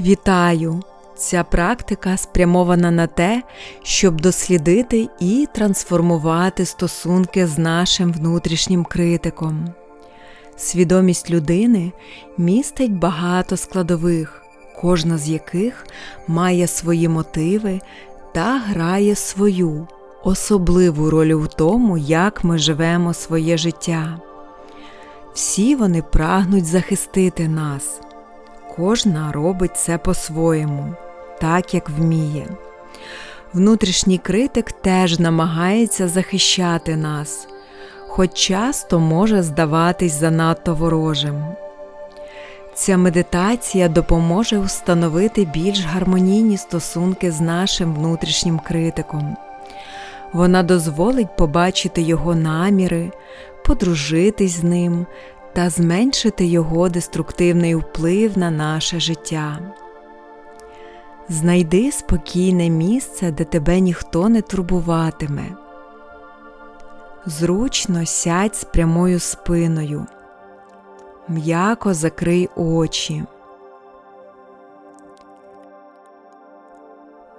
Вітаю! Ця практика спрямована на те, щоб дослідити і трансформувати стосунки з нашим внутрішнім критиком. Свідомість людини містить багато складових, кожна з яких має свої мотиви та грає свою особливу роль у тому, як ми живемо своє життя. Всі вони прагнуть захистити нас. Кожна робить це по-своєму, так як вміє. Внутрішній критик теж намагається захищати нас, хоч часто може здаватись занадто ворожим. Ця медитація допоможе встановити більш гармонійні стосунки з нашим внутрішнім критиком. Вона дозволить побачити його наміри, подружитись з ним та зменшити його деструктивний вплив на наше життя. Знайди спокійне місце, де тебе ніхто не турбуватиме. Зручно сядь з прямою спиною, м'яко закрий очі.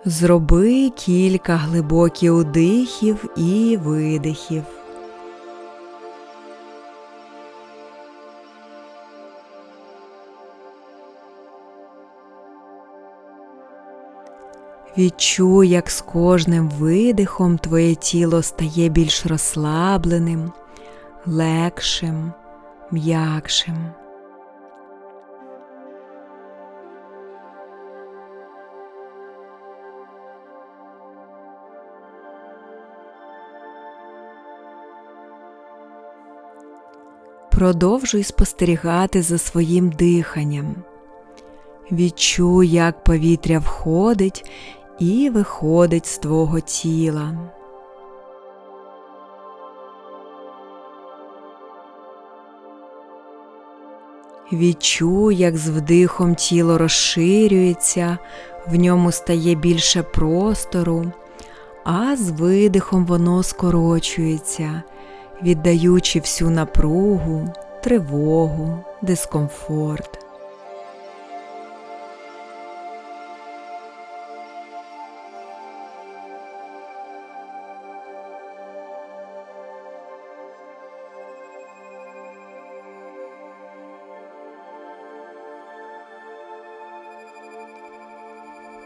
Зроби кілька глибоких удихів і видихів. Відчуй, як з кожним видихом твоє тіло стає більш розслабленим, легшим, м'якшим. Продовжуй спостерігати за своїм диханням. Відчуй, як повітря входить і виходить з твого тіла. Відчуй, як з вдихом тіло розширюється, в ньому стає більше простору, а з видихом воно скорочується, віддаючи всю напругу, тривогу, дискомфорт.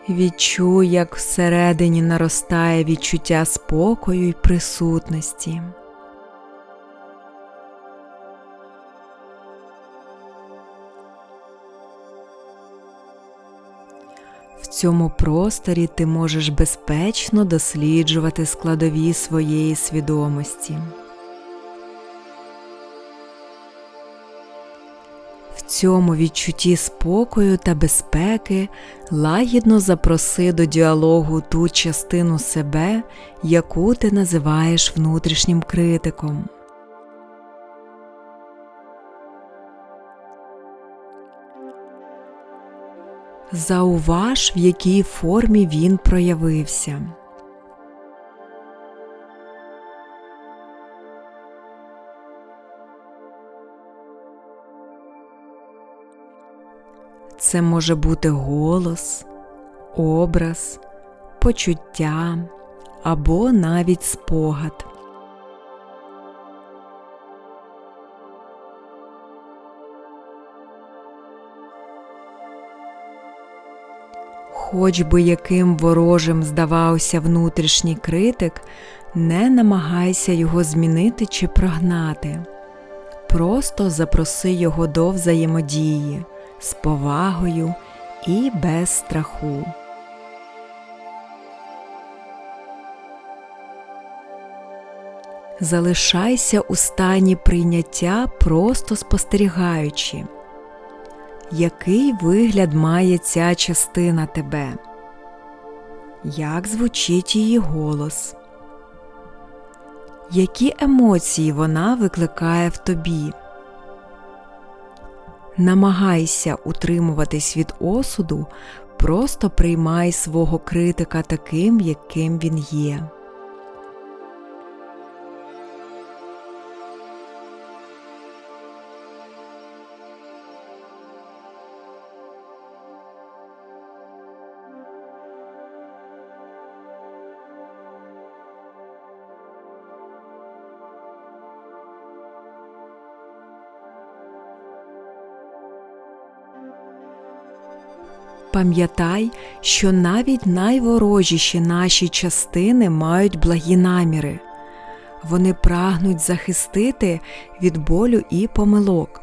Відчуй, як всередині наростає відчуття спокою і присутності. В цьому просторі ти можеш безпечно досліджувати складові своєї свідомості. Цьому відчутті спокою та безпеки лагідно запроси до діалогу ту частину себе, яку ти називаєш внутрішнім критиком. Зауваж, в якій формі він проявився. Це може бути голос, образ, почуття або навіть спогад. Хоч би яким ворожим здавався внутрішній критик, не намагайся його змінити чи прогнати. Просто запроси його до взаємодії з повагою і без страху. Залишайся у стані прийняття, просто спостерігаючи, який вигляд має ця частина тебе, як звучить її голос, які емоції вона викликає в тобі. Намагайся утримуватись від осуду, просто приймай свого критика таким, яким він є. Пам'ятай, що навіть найворожіші наші частини мають благі наміри. Вони прагнуть захистити від болю і помилок.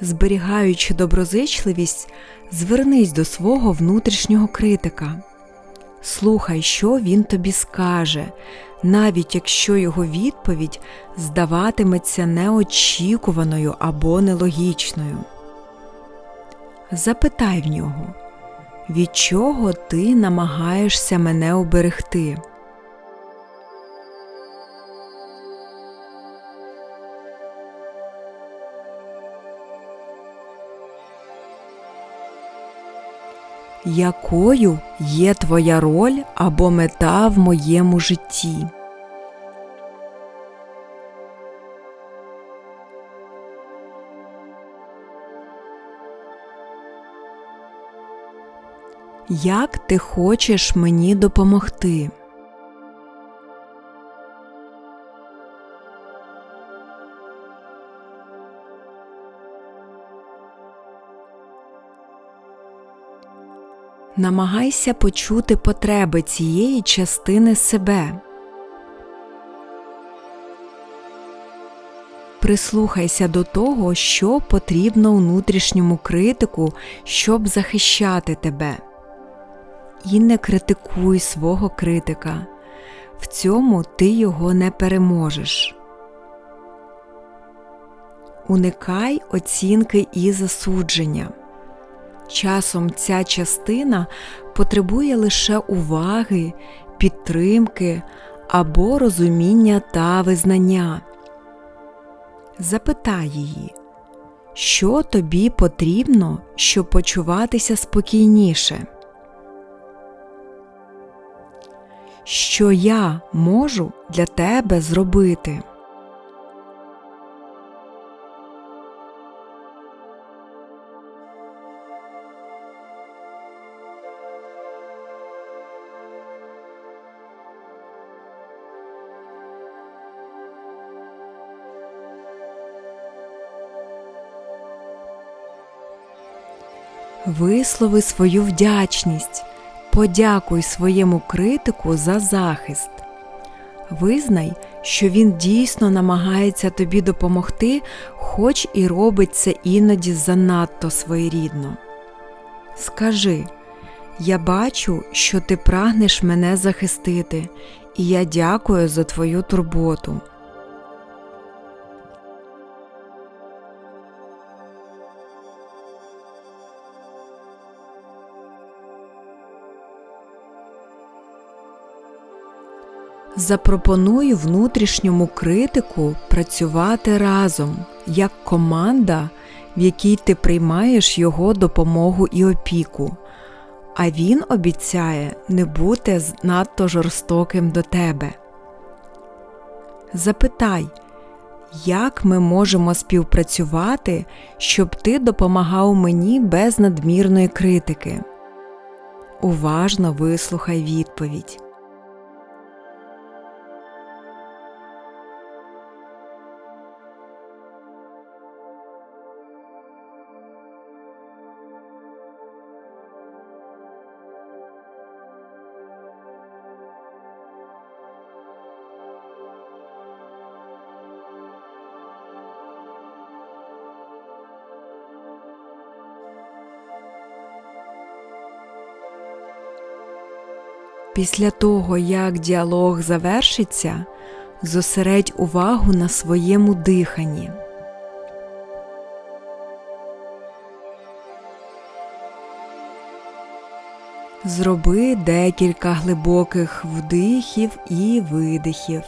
Зберігаючи доброзичливість, звернись до свого внутрішнього критика. Слухай, що він тобі скаже, навіть якщо його відповідь здаватиметься неочікуваною або нелогічною. Запитай в нього, від чого ти намагаєшся мене оберегти. Якою є твоя роль або мета в моєму житті? Як ти хочеш мені допомогти? Намагайся почути потреби цієї частини себе. Прислухайся до того, що потрібно внутрішньому критику, щоб захищати тебе. І не критикуй свого критика. В цьому ти його не переможеш. Уникай оцінки і засудження. Часом ця частина потребує лише уваги, підтримки або розуміння та визнання. Запитай її, що тобі потрібно, щоб почуватися спокійніше. Що я можу для тебе зробити? Вислови свою вдячність, подякуй своєму критику за захист. Визнай, що він дійсно намагається тобі допомогти, хоч і робить це іноді занадто своєрідно. Скажи, я бачу, що ти прагнеш мене захистити, і я дякую за твою турботу. Запропоную внутрішньому критику працювати разом як команда, в якій ти приймаєш його допомогу і опіку, а він обіцяє не бути надто жорстоким до тебе. Запитай, як ми можемо співпрацювати, щоб ти допомагав мені без надмірної критики. Уважно вислухай відповідь. Після того, як діалог завершиться, зосередь увагу на своєму диханні. Зроби декілька глибоких вдихів і видихів.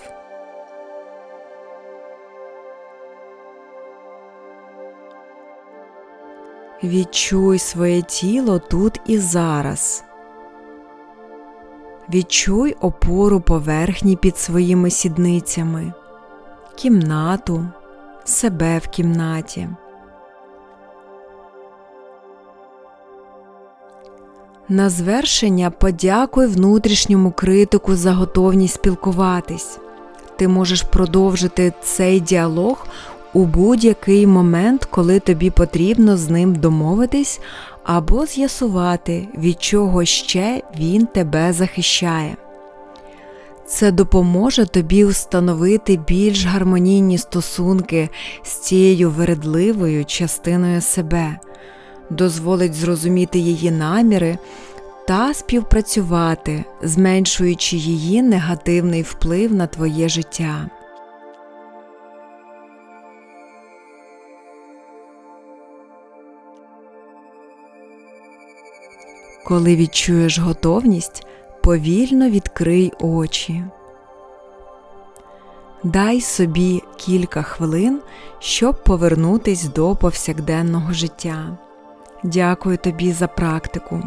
Відчуй своє тіло тут і зараз. Відчуй опору поверхні під своїми сідницями, кімнату, себе в кімнаті. На звершення подякуй внутрішньому критику за готовність спілкуватись. Ти можеш продовжити цей діалог у будь-який момент, коли тобі потрібно з ним домовитись або з'ясувати, від чого ще він тебе захищає. Це допоможе тобі установити більш гармонійні стосунки з цією вередливою частиною себе, дозволить зрозуміти її наміри та співпрацювати, зменшуючи її негативний вплив на твоє життя. Коли відчуєш готовність, повільно відкрий очі. Дай собі кілька хвилин, щоб повернутись до повсякденного життя. Дякую тобі за практику.